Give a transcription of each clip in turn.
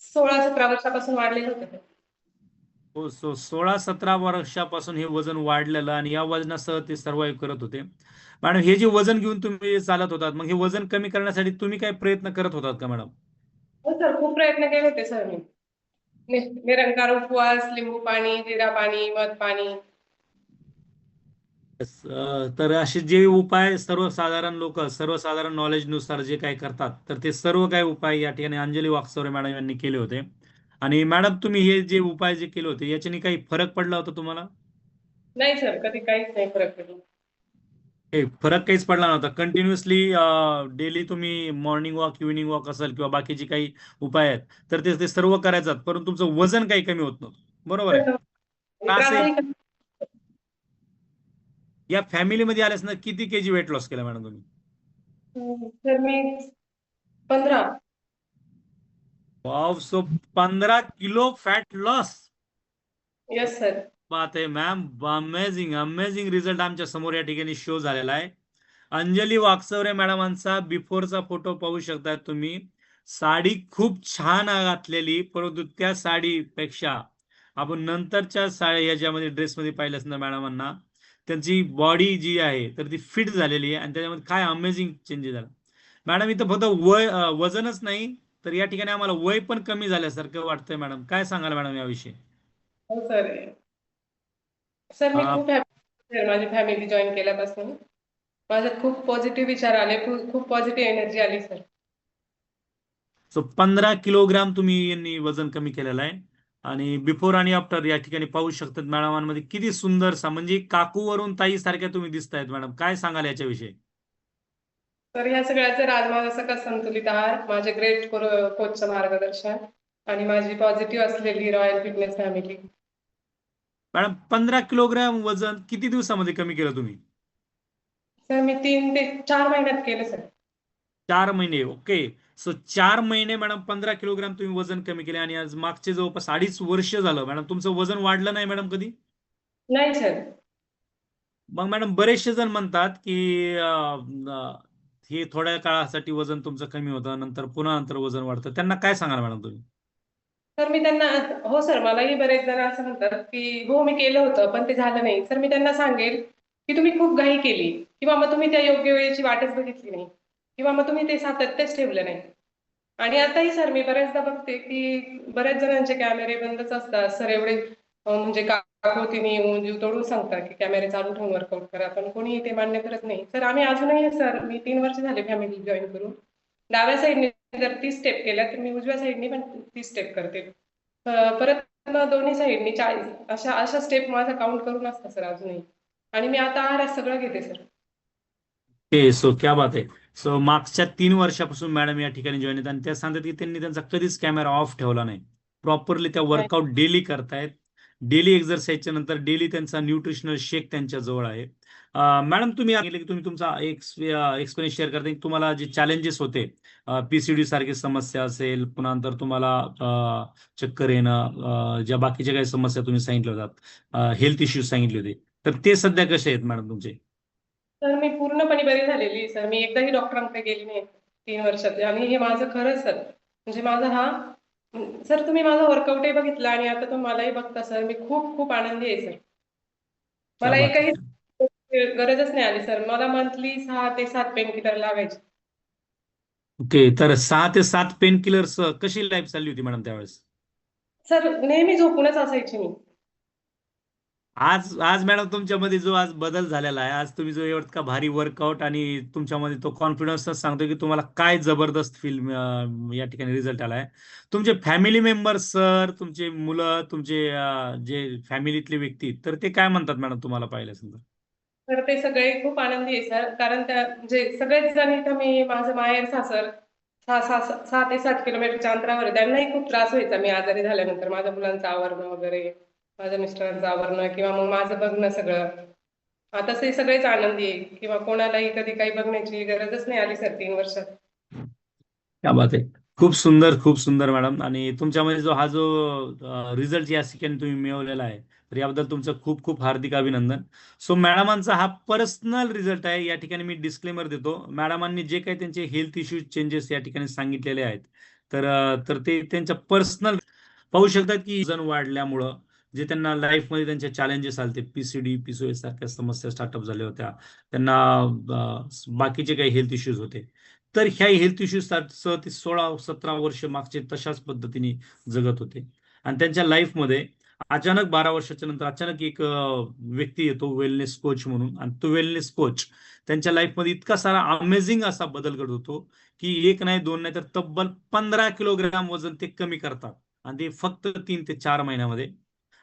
सोळा सतरा वर्षापासून वाढलेलं होतं ते. हो सो सोळा सतरा वर्षापासून हे वजन वाढलेलं आणि या वजनासह ते सर्वाईव्ह करत होते. मॅडम हे जे वजन घेऊन तुम्ही चालत होतात मग हे वजन कमी करण्यासाठी तुम्ही काय प्रयत्न करत होतात का मॅडम? हो सर खूप प्रयत्न केले होते सर मी. निरंकार उपवास लिंबू पाणी जिरा पाणी मध पाणी तर असे जे उपाय सर्वसाधारण लोक सर्वसाधारण नॉलेजनुसार जे काही करतात तर ते सर्व काही उपाय या ठिकाणी अंजली वाकचौरे मॅडम यांनी केले होते. आणि मॅडम तुम्ही हे जे उपाय जे केले होते याच्याने काही फरक पडला होता तुम्हाला? नाही सर कधी काहीच नाही फरक पडला. हे फरक काहीच पडला नव्हता. कंटिन्युअसली डेली तुम्ही मॉर्निंग वॉक इव्हिनिंग वॉक असेल किंवा बाकीचे काही उपाय आहेत तर ते सर्व करायचात परंतु तुमचं वजन काही कमी होत नव्हतं. बरोबर आहे? कमी- या फॅमिलीमध्ये आल्यास ना किती के जी वेट लॉस केला मॅडम तुम्ही? मी पंधरा. वाव सो पंधरा kilo fat loss yes sir बात आहे मॅम अमेझिंग अमेझिंग रिझल्ट आमच्यासमोर या ठिकाणी शो झालेला आहे. अंजली वाकचौरे मॅडमांचा बिफोरचा फोटो पाहू शकता तुम्ही. साडी खूप छान घातलेली परंतु त्या साडीपेक्षा आपण नंतरच्या साडी याच्यामध्ये ड्रेसमध्ये पाहिलं असणार मॅडमांना त्यांची बॉडी जी आहे तर ती फिट झालेली आहे आणि त्याच्यामध्ये काय अमेझिंग चेंजेस झाला मॅडम इथं फक्त वय वजनच नाही तर या ठिकाणी आम्हाला वय पण कमी झाल्यासारखं वाटतंय मॅडम काय सांगाल मॅडम याविषयी? हो सर सर मी. खूप हॅपी सर माझी फॅमिली जॉईन केल्यापासून. माझ्यात खूप पॉझिटिव्ह विचार आले. खूप खूप पॉझिटिव्ह एनर्जी आली सर सो पंधरा किलोग्राम तुम्ही यांनी वजन कमी केलेलं आहे. आणि बिफोर आणि आफ्टर या ठिकाणी पाहू शकतात मॅडमांमध्ये किती सुंदरसा म्हणजे काकूवरून ताई सारख्या तुम्ही दिसतायत मॅडम. काय सांगाल याच्याविषयी? तर ह्या सगळ्याचं राज माझा सकस संतुलित आहार माझे ग्रेट कोचचं मार्गदर्शन आणि माझी पॉझिटिव्ह असलेली रॉयल फिटनेस फॅमिली मॅडम पंधरा किलोग्राम वजन किती दिवसामध्ये कमी केलं तुम्ही? सर मी तीन ते चार महिन्यात केलं सर. चार महिने ओके. सो चार महिने मॅडम पंधरा किलोग्राम तुम्ही वजन कमी केले आणि आज मागचे जवळपास अडीच वर्ष झालं. मॅडम तुमचं वजन वाढलं नाही मॅडम कधी? नाही सर मग मॅडम बरेचसे जण म्हणतात की हे थोड्या काळासाठी वजन तुमचं कमी होतं नंतर पुन्हा नंतर वजन वाढतं. त्यांना काय सांगाल मॅडम तुम्ही? तर मी त्यांना हो सर मलाही बरेच जण असं म्हणतात की हो मी केलं होतं पण ते झालं नाही. सर मी त्यांना सांगेल की तुम्ही खूप घाई केली किंवा मग तुम्ही त्या योग्य वेळेची वाटच बघितली नाही. किंवा मग तुम्ही ते सातत्यच ठेवलं नाही. आणि आताही सर मी बऱ्याचदा बघते की बऱ्याच जणांचे कॅमेरे बंदच असतात. सर एवढे म्हणजे काकोतीने येऊन जीव तोडून सांगतात की कॅमेरे चालू ठेवून वर्कआउट करा पण कोणी ते मान्य करत नाही. सर आम्ही अजूनही सर मी तीन वर्ष झाले फॅमिली जॉईन करून. डाव्या साईडने जर तीस स्टेप केल्या तर मी उजव्या साईडने पण तीस स्टेप करते. परत दोन्ही साईडनी चाळीस अशा अशा स्टेप माझा काउंट करून असतात सर अजूनही. आणि मी आता आहारात सगळं घेते सर. ओके सो क्या बात आहे? सो मागच्या तीन वर्षापासून मॅडम या ठिकाणी जॉईन आहेत आणि त्या सांगतात की त्यांनी त्यांचा कधीच कॅमेरा ऑफ ठेवला नाही. प्रॉपरली त्या वर्कआउट डेली करतायत. डेली एक्झरसाईजच्या नंतर डेली त्यांचा न्यूट्रिशनल शेक त्यांच्या जवळ आहे. मॅडम तुम्ही की तुम्ही तुमचा एक्सपिरियन्स शेअर करता की तुम्हाला जे चॅलेंजेस होते पीसीडी सारखी समस्या असेल पुन्हा नंतर तुम्हाला चक्कर येणं ज्या बाकीच्या काही समस्या तुम्ही सांगितल्या होतात हेल्थ इश्यूज सांगितले होते. तर ते सध्या कसे आहेत मॅडम तुमचे? तर मी पूर्णपणे बरी झालेली सर. मी एकदाही डॉक्टरांकडे गेली नाही तीन वर्षात आणि हे माझं खरंच सर. म्हणजे माझा हा सर तुम्ही माझा वर्कआउटही बघितला आणि आता तुम्ही मलाही बघता सर. मी खूप खूप आनंदी आहे सर. मला. एकही गरजच नाही आली सर. मला मंथली सहा ते सात पेन किलर लागायचे. ओके तर सहा ते सात पेन किलर्स कशी लाईफ चालली होती मॅडम त्यावेळेस? सर नेहमी झोपूनच असायची मी. आज आज मॅडम तुमच्यामध्ये जो आज बदल झालेला आहे आज तुम्ही जो एवढा भारी वर्कआउट आणि तुमच्यामध्ये तो कॉन्फिडन्स सांगतो की तुम्हाला काय जबरदस्त फील या ठिकाणी रिझल्ट आलाय. तुमचे फॅमिली मेंबर सर तुमचे मुलं तुमचे जे फॅमिलीतले व्यक्ती तर ते काय म्हणतात मॅडम तुम्हाला पाहिलं समजा तर? ते सगळे खूप आनंदी आहे सर कारण त्या म्हणजे सगळेच जण इथं मी माझं माहेर सासर सहा सहा सहा ते सात किलोमीटरच्या अंतरावर त्यांनाही खूप त्रास व्हायचा मी आजारी झाल्यानंतर. माझ्या मुलांचं आवरणं वगैरे. माझ्या मिस्टरांचं आवरणं किंवा मग माझं बघणं सगळं. आता ते सगळेच आनंदी आहे किंवा कोणालाही कधी काही बघण्याची गरजच नाही आली सर तीन वर्षात क्या बात आहे. खूप सुंदर खूप सुंदर मॅडम. आणि तुमच्यामध्ये जो हा जो रिझल्ट या ठिकाणी तुम्ही मिळवलेला आहे तर याबद्दल तुमचं खूप खूप हार्दिक अभिनंदन. सो मॅडमांचा हा पर्सनल रिझल्ट आहे या ठिकाणी मी डिस्क्लेमर देतो. मॅडमांनी जे काही त्यांचे हेल्थ इश्यूज चेंजेस या ठिकाणी सांगितलेले आहेत तर तर ते त्यांच्या पर्सनल पाहू शकतात की वजन वाढल्यामुळं जे त्यांना लाईफमध्ये त्यांचे चॅलेंजेस आले ते पीसीडी पीसीओ सारख्या समस्या स्टार्टअप झाल्या होत्या. त्यांना बाकीचे काही हेल्थ इश्यूज होते. तर ह्या हेल्थ इश्यूज ते सोळा सतरा वर्ष मागचे तशाच पद्धतीने जगत होते. आणि त्यांच्या लाईफमध्ये अचानक बारा वर्षाच्या नंतर अचानक एक व्यक्ती येतो वेलनेस कोच म्हणून. आणि तो वेलनेस कोच त्यांच्या लाईफमध्ये इतका सारा अमेझिंग असा बदल घडत होतो की एक नाही दोन नाही तर तब्बल पंधरा किलोग्राम वजन ते कमी करतात. आणि ते फक्त तीन ते चार महिन्यामध्ये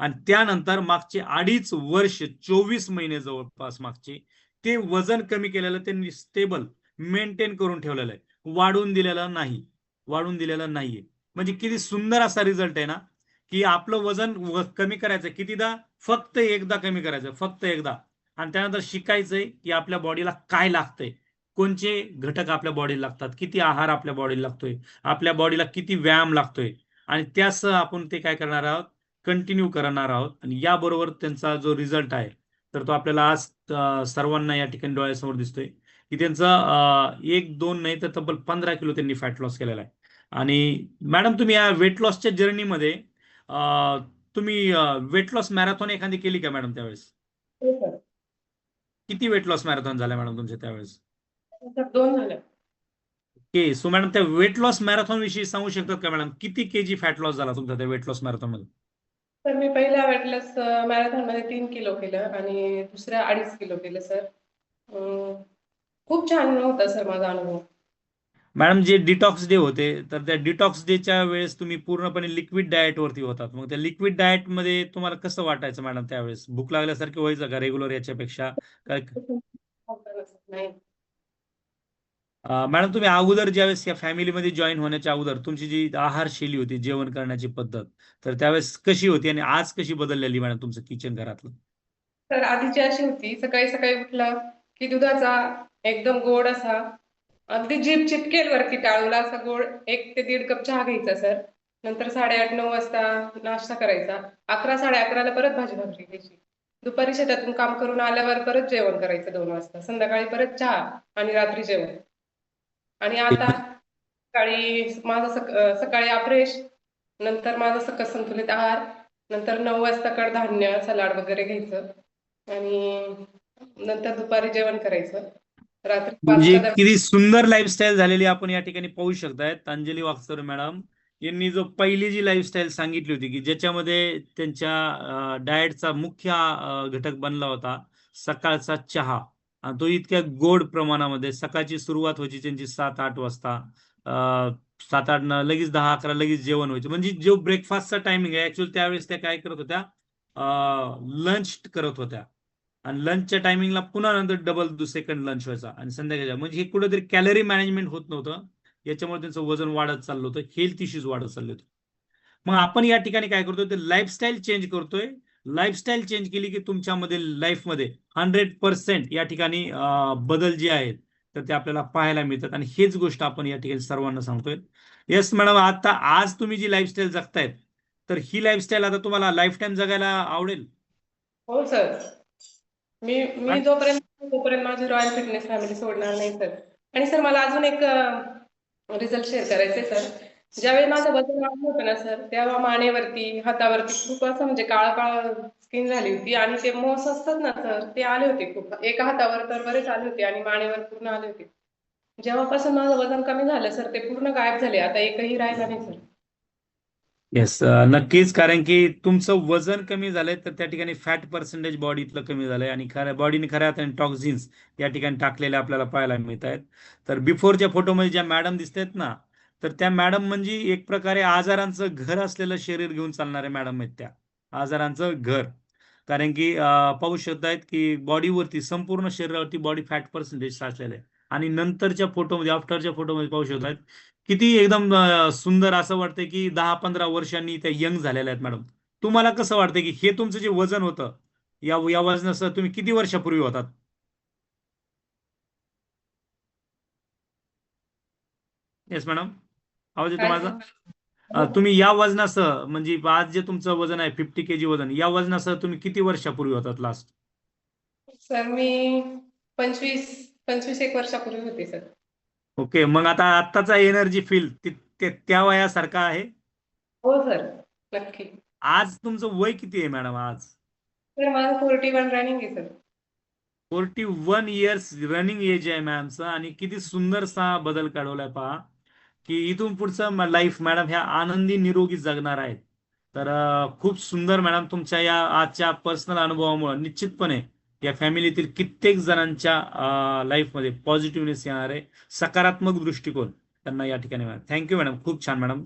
आणि त्यानंतर मागचे अडीच वर्ष चोवीस महिने जवळपास मागचे ते वजन कमी केलेलं त्यांनी स्टेबल मेंटेन करून ठेवलेलं आहे. वाढून दिलेलं नाही. वाढून दिलेलं नाहीये. म्हणजे किती सुंदर असा रिझल्ट आहे ना की आपलं वजन कमी करायचं कितीदा? फक्त एकदा कमी करायचं फक्त एकदा. आणि त्यानंतर शिकायचंय की आपल्या बॉडीला काय लागतंय. कोणचे घटक आपल्या बॉडीला लागतात? किती आहार आपल्या बॉडीला लागतोय? आपल्या बॉडीला किती व्यायाम लागतोय? आणि त्यासह आपण ते काय करणार आहोत? कंटिन्यू करणार आहोत. आणि याबरोबर त्यांचा जो रिझल्ट आहे तर तो आपल्याला आज सर्वांना या ठिकाणी डोळ्यासमोर दिसतोय. की त्यांचा एक दोन नाही तर तब्बल पंधरा किलो त्यांनी फॅट लॉस केलेला आहे. आणि मॅडम तुम्ही या वेट लॉसच्या जर्नीमध्ये तुम्ही वेट लॉस मॅरेथॉन एखादी केली का मॅडम त्यावेळेस? हो किती वेट लॉस मॅरेथॉन झाल्या मॅडम तुमच्या त्यावेळेस? झालं. ओके सो मॅडम त्या वेट लॉस मॅरेथॉन विषयी सांगू शकतात का मॅडम किती केजी फॅट लॉस झाला तुमचा त्या वेट लॉस मॅरेथॉनमध्ये? तर मी पहिल्या वेटलेस मॅरेथॉनमध्ये तीन किलो केलं आणि दुसऱ्या अडीच किलो केलं सर. खूप छान होता सर माझा अनुभव. मॅडम जे डिटॉक्स डे होते तर त्या डिटॉक्स डेच्या वेळेस तुम्ही पूर्णपणे लिक्विड डाएट वरती होतात. मग त्या लिक्विड डाएटमध्ये तुम्हाला कसं वाटायचं मॅडम त्यावेळेस? भूक लागल्यासारखं व्हायचं का रेग्युलर याच्यापेक्षा? काय मॅडम तुम्ही अगोदर ज्यावेळेस या फॅमिलीमध्ये जॉईन होण्याच्या अगोदर तुमची जी आहार शैली होती जेवण करण्याची पद्धत तर त्यावेळेस कशी होती आणि आज कशी बदललेली मॅडम तुमचं किचन घरातलं? तर आधीची अशी होती सकाळी सकाळी उठलं की दुधाचा एकदम गोड असा अगदी जीभ चिटकेल वरती टाळूला असा गोड एक ते दीड कप चहा घ्यायचा सर. नंतर साडेआठ नऊ वाजता नाश्ता करायचा. अकरा साडे अकराला परत भाजी भाकरी घ्यायची. दुपारी शेतातून काम करून आल्यावर परत जेवण करायचं दोन वाजता. संध्याकाळी परत चहा आणि रात्री जेवण. आणि आता सकाळी माझं सक सकाळी अफ्रेश नंतर माझं सकस संतुलित आहार नंतर नऊ वाजता कडधान्य सलाड वगैरे घ्यायचं आणि नंतर दुपारी जेवण करायचं. रात्री म्हणजे किती सुंदर लाईफस्टाईल झालेली आपण या ठिकाणी पाहू शकताय अंजली वाकसर मॅडम यांनी जो पहिली जी लाईफस्टाईल सांगितली होती की ज्याच्यामध्ये त्यांच्या डाएटचा मुख्य घटक बनला होता सकाळचा चहा. तो इतक्या गोड प्रमाणामध्ये सकाळची सुरुवात व्हायची त्यांची सात आठ वाजता. सात आठ न लगेच दहा अकरा लगेच जेवण व्हायचं. म्हणजे जो ब्रेकफास्टचा टायमिंग आहे ऍक्च्युअली त्यावेळेस त्या काय करत होत्या लंच करत होत्या. आणि लंचच्या टायमिंगला पुन्हा नंतर डबल सेकंड लंच व्हायचा. आणि संध्याकाळच्या म्हणजे हे कुठेतरी कॅलरी मॅनेजमेंट होत नव्हतं. याच्यामुळे त्यांचं वजन वाढत चाललं होतं हेल्थ इश्यूज वाढत चालले होते. मग आपण या ठिकाणी काय करतोय ते लाईफस्टाईल चेंज करतोय. लाईफस्टाईल चेंज केली की तुमच्यामध्ये लाईफमध्ये हंड्रेड पर्सेंट या ठिकाणी बदल जे आहेत तर ते आपल्याला पाहायला मिळतात. आणि हेच गोष्ट आपण या ठिकाणी सर्वांना सांगतोय. येस मॅडम आता आज तुम्ही जी लाईफस्टाईल जगतायत तर ही लाईफस्टाईल आता तुम्हाला लाईफ टाईम जगायला आवडेल? हो सर मी मी जोपर्यंत तोपर्यंत माझी रॉयल फिटनेस फॅमिली सोडणार नाही सर आणि सर मला अजून एक रिझल्ट शेअर करायचे सर ज्यावेळी माझं वजन वाढलं होतं ना सर तेव्हा मानेवरती हातावरती खूप असं म्हणजे काळा काळा स्किन झाली होती आणि ते मोस असतात ना सर ते आले होते खूप. एका हातावर तर बरेच आले होते आणि मानेवर पूर्ण आले होते. जेव्हापासून माझं वजन कमी झालं सर ते पूर्ण गायब झाले. आता एकही राहिला नाही सर. येस नक्कीच. कारण की तुमचं वजन कमी झालंय तर त्या ठिकाणी फॅट पर्सेंटेज बॉडीतलं कमी झालंय आणि खऱ्या बॉडीने खऱ्या अर्थाने टॉक्झिन्स या ठिकाणी टाकलेले आपल्याला पाहायला मिळत आहेत तर बिफोरच्या फोटोमध्ये ज्या मॅडम दिसत आहेत ना तर त्या मॅडम म्हणजे एक प्रकारे आजारांचं घर असलेलं शरीर घेऊन चालणाऱ्या मॅडम आहेत त्या. आजारांचं घर. कारण की पाहू पाहू शकतायत की बॉडीवरती संपूर्ण शरीरावरती बॉडी फॅट पर्सेंटेज साचलेलं आहे. आणि नंतरच्या फोटोमध्ये आफ्टरच्या फोटोमध्ये पाहू शकतायत किती एकदम सुंदर असं वाटतंय की दहा पंधरा वर्षांनी त्या यंग झालेल्या आहेत मॅडम. तुम्हाला कसं वाटतंय की हे तुमचं जे वजन होतं या या वजनासह तुम्ही किती वर्षापूर्वी होतात? येस मॅडम आवाज येतो माझा? अं, तुम्ही या वजनासह म्हणजे आज जे तुमचं वजन आहे फिफ्टी के जी वजन या वजनासह तुम्ही किती वर्षापूर्वी होतात लास्ट सर मी पंचवीस पंचवीस एक वर्षापूर्वी होते सर. ओके मग आता आत्ताचा एनर्जी फील ते त्या वयासारखा आहे? हो सर. नक्की. आज तुमचं वय किती आहे मॅडम आज? सर माझं फोर्टी वन रनिंग आहे sir. Forty one years running age आहे मॅमचं आणि किती सुंदरसा बदल घडवलाय पहा. की इथून पुढचं लाईफ मॅडम ह्या आनंदी निरोगी जगणार आहेत. तर खूप सुंदर मॅडम तुमच्या या आजच्या पर्सनल अनुभवामुळे निश्चितपणे या फॅमिलीतील कित्येक जणांच्या लाईफमध्ये पॉझिटिव्हनेस येणार आहे सकारात्मक दृष्टिकोन त्यांना या ठिकाणी थँक्यू मॅडम खूप छान मॅडम